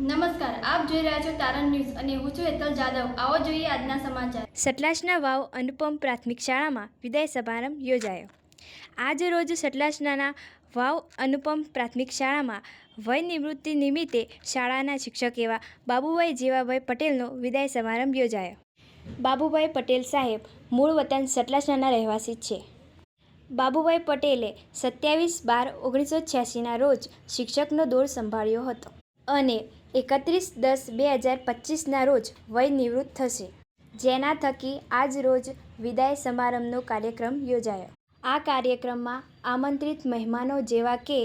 નમસ્કાર, આપ જોઈ રહ્યા છો તારણ ન્યૂઝ અને હું છું હેતલ જાદવ. આવો જોઈએ આજના સમાચાર. સટલાસના વાવ અનુપમ પ્રાથમિક શાળામાં વિદાય સમારંભ યોજાયો. આજ રોજ સટલાસનાના વાવ અનુપમ પ્રાથમિક શાળામાં વય નિવૃત્તિ નિમિત્તે શાળાના શિક્ષક એવા બાબુભાઈ જીવાભાઈ પટેલનો વિદાય સમારંભ યોજાયો. બાબુભાઈ પટેલ સાહેબ મૂળ વતન સટલાસનાના રહેવાસી છે. બાબુભાઈ પટેલે સત્યાવીસ બાર ઓગણીસો છ્યાસીના રોજ શિક્ષકનો દોર સંભાળ્યો હતો. અને એકત્રીસ દસ બે હજાર પચીસના રોજ વય નિવૃત્ત થશે. જેના થકી આજ રોજ વિદાય સમારંભનો કાર્યક્રમ યોજાયો. આ કાર્યક્રમમાં આમંત્રિત મહેમાનો જેવા કે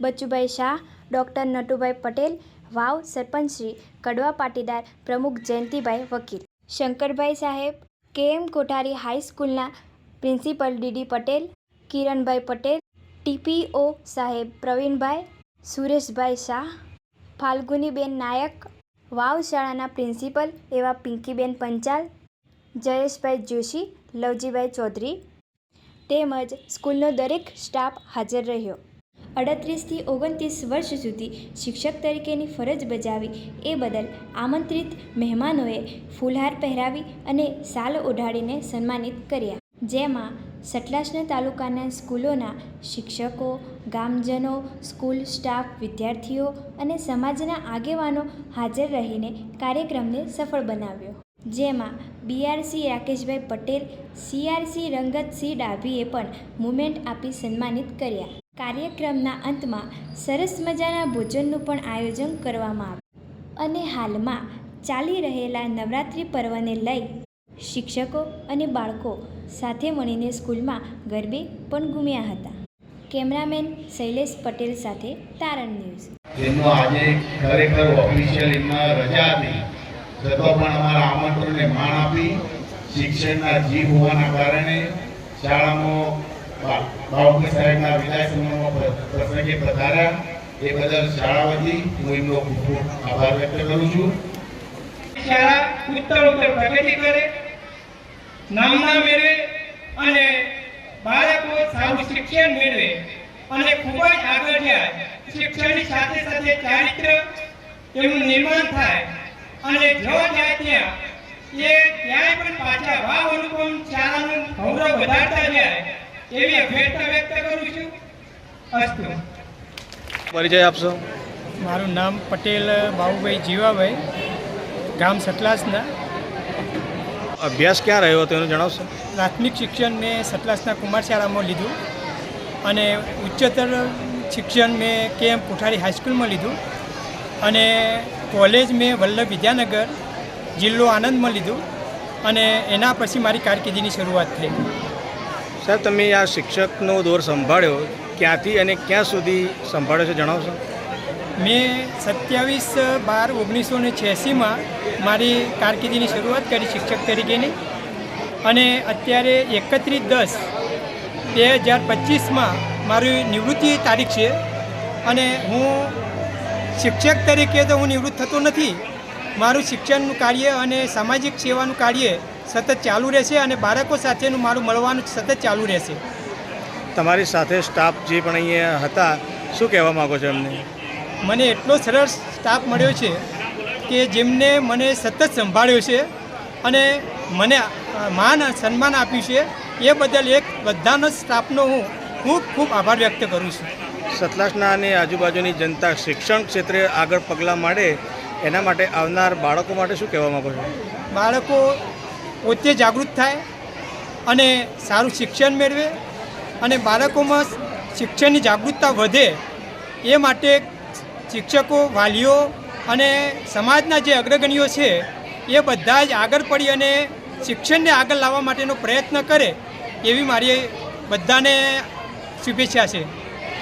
બચુભાઈ શાહ, ડૉક્ટર નટુભાઈ પટેલ, વાવ સરપંચ શ્રી કડવા પાટીદાર પ્રમુખ જયંતિભાઈ વકીલ, શંકરભાઈ સાહેબ K M Kothari હાઈસ્કૂલના principal DD Patel, Kiranbhai Patel, TPO saheb Pravinbhai, Sureshbhai Shah ફાલ્ગુનીબેન નાયક, વાવ શાળાના પ્રિન્સિપલ એવા પિંકીબેન પંચાલ, જયેશભાઈ જોશી, લવજીભાઈ ચૌધરી તેમજ સ્કૂલનો દરેક સ્ટાફ હાજર રહ્યો. અડત્રીસથી ઓગણત્રીસ વર્ષ સુધી શિક્ષક તરીકેની ફરજ બજાવી એ બદલ આમંત્રિત મહેમાનોએ ફૂલહાર પહેરાવી અને સાલ ઓઢાડીને સન્માનિત કર્યા. જેમાં સતલાસના તાલુકાના સ્કૂલોના શિક્ષકો, ગામજનો, સ્કૂલ સ્ટાફ, વિદ્યાર્થીઓ અને સમાજના આગેવાનો હાજર રહીને કાર્યક્રમને સફળ બનાવ્યો. જેમાં બીઆરસી રાકેશભાઈ પટેલ સીઆરસી રંગતસિંહ ડાભીએ પણ મુમેન્ટ આપી સન્માનિત કર્યા. કાર્યક્રમના અંતમાં સરસ મજાના ભોજનનું પણ આયોજન કરવામાં આવ્યું. અને હાલમાં ચાલી રહેલા નવરાત્રિ પર્વને લઈ શિક્ષકો અને બાળકો સાથે મળીને સ્કૂલમાં ગરબે પણ ઘૂમ્યા હતા. કેમેરામેન શૈલેષ પટેલ સાથે તારણ ન્યૂઝ. જેમનો આજે ખરેખર ઓફિશિયલ એમના રજા હતી. છતાં પણ અમારા આમંત્રણને માણ આપી શિક્ષણના જીવ હોવાના કારણે શાળામાં બાવકી સાહેબના વિદાય સમારોહમાં પ્રસંગે પધાર્યા. એ બદલ શાળા વતી હું એમનો ખૂબ ખૂબ આભાર વ્યક્ત કરું છું. શાળા ઉત્તર ઉત્તર પ્રગતિ કરે. નામના મેળવે અને બાળકો સારું શિક્ષણ મેળવે અને ખૂબ જ આગળ જાય. શિક્ષણની સાથે સાથે ચારિત્ર એનું નિર્માણ થાય અને જો જાય ત્યાં એ ક્યાંય પણ પાછા વાવ અનુપમ શાળાનું ગૌરવ વધારતા જાય એવી અભ્યર્થના વ્યક્ત કરું છું. અસ્તુ. પરિચય આપશો? મારું નામ પટેલ બાબુભાઈ જીવાભાઈ ગામ સતલાસના. અભ્યાસ ક્યાં રહ્યો હતો એનું જણાવશો? પ્રાથમિક શિક્ષણ મેં સતલાસના કુમાર શાળામાં લીધું અને ઉચ્ચતર શિક્ષણ મેં કે એમ કોઠારી હાઈસ્કૂલમાં લીધું અને કોલેજ મેં વલ્લભ વિદ્યાનગર જિલ્લો આનંદમાં લીધું અને એના પછી મારી કારકિર્દીની શરૂઆત થઈ. સાહેબ તમે આ શિક્ષકનો દોર સંભાળ્યો ક્યાંથી અને ક્યાં સુધી સંભાળ્યો છે જણાવશો? મેં સત્યાવીસ બાર ઓગણીસો ને છ્યાસીમાં મારી કારકિર્દીની શરૂઆત કરી શિક્ષક તરીકેની. અને અત્યારે એકત્રીસ દસ બે હજાર પચીસમાં મારી નિવૃત્તિ તારીખ છે. અને હું શિક્ષક તરીકે તો હું નિવૃત્ત થતો નથી. મારું શિક્ષણનું કાર્ય અને સામાજિક સેવાનું કાર્ય સતત ચાલુ રહેશે અને બાળકો સાથેનું મારું મળવાનું સતત ચાલુ રહેશે. તમારી સાથે સ્ટાફ જે પણ અહીંયા હતા, શું કહેવા માગો છો એમને? મને એટલો સરસ સ્ટાફ મળ્યો છે કે જેમને મને સતત સંભાળ્યો છે અને મને માન સન્માન આપ્યું છે એ બદલ એક બધાનો સ્ટાફનો હું ખૂબ ખૂબ આભાર વ્યક્ત કરું છું. સતલાસના અને આજુબાજુની જનતા શિક્ષણ ક્ષેત્રે આગળ પગલાં માંડે એના માટે આવનાર બાળકો માટે શું કહેવા માગો છો? બાળકો પોતે જાગૃત થાય અને સારું શિક્ષણ મેળવે અને બાળકોમાં શિક્ષણની જાગૃતતા વધે એ માટે શિક્ષકો, વાલીઓ અને સમાજના જે અગ્રગણ્યો છે, એ બધા જ આગળ પડી અને શિક્ષણને આગળ લાવવા માટેનો પ્રયત્ન કરે એવી મારી બધાને શુભેચ્છા છે.